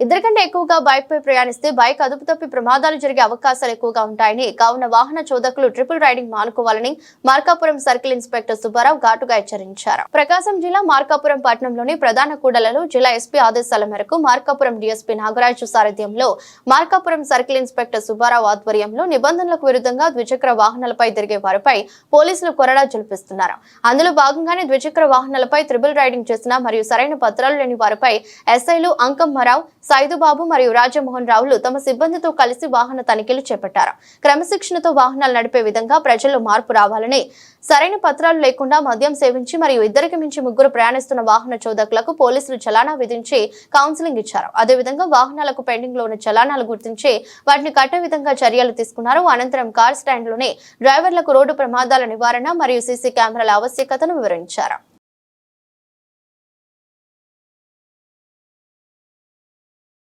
ఇద్దరికంటే ఎక్కువగా బైక్ పై ప్రయాణిస్తే బైక్ అదుపు తప్పి ప్రమాదాలు జరిగే అవకాశాలు ఎక్కువగా ఉంటాయని కావున వాహన చోదకులు ట్రిపుల్ రైడింగ్ మానుకోవాలని మార్కాపురం సర్కిల్ ఇన్స్పెక్టర్ సుబ్బారావు ఘాటుగా హెచ్చరించారు. ప్రకాశం జిల్లా మార్కాపురం పట్టణంలోని ప్రధాన కూడలలో జిల్లా ఎస్పీ ఆదేశాల మేరకు మార్కాపురం డీఎస్పీ నాగరాజు సారథ్యంలో మార్కాపురం సర్కిల్ ఇన్స్పెక్టర్ సుబ్బారావు ఆధ్వర్యంలో నిబంధనలకు విరుద్ధంగా ద్విచక్ర వాహనాలపై తిరిగే వారిపై పోలీసులు కొరడా జల్పిస్తున్నారు అందులో భాగంగానే ద్విచక్ర వాహనాలపై త్రిబుల్ రైడింగ్ చేసిన మరియు సరైన పత్రాలు లేని వారిపై ఎస్ఐలు అంకమ్మరావు సైదుబాబు మరియు రాజమోహన్ రావులు తమ సిబ్బందితో కలిసి వాహన తనిఖీలు చేపట్టారు. క్రమశిక్షణతో వాహనాలు నడిపే విధంగా ప్రజల్లో మార్పు రావాలని సరైన పత్రాలు లేకుండా మద్యం సేవించి మరియు ఇద్దరికి మించి ముగ్గురు ప్రయాణిస్తున్న వాహన చోదకులకు పోలీసులు చలానా విధించి కౌన్సిలింగ్ ఇచ్చారు. అదేవిధంగా వాహనాలకు పెండింగ్లో ఉన్న చలానాలు గుర్తించి వాటిని కట్టే విధంగా చర్యలు తీసుకున్నారు. అనంతరం కార్ స్టాండ్లోనే డ్రైవర్లకు రోడ్డు ప్రమాదాల నివారణ మరియు సీసీ కెమెరాల ఆవశ్యకతను వివరించారు.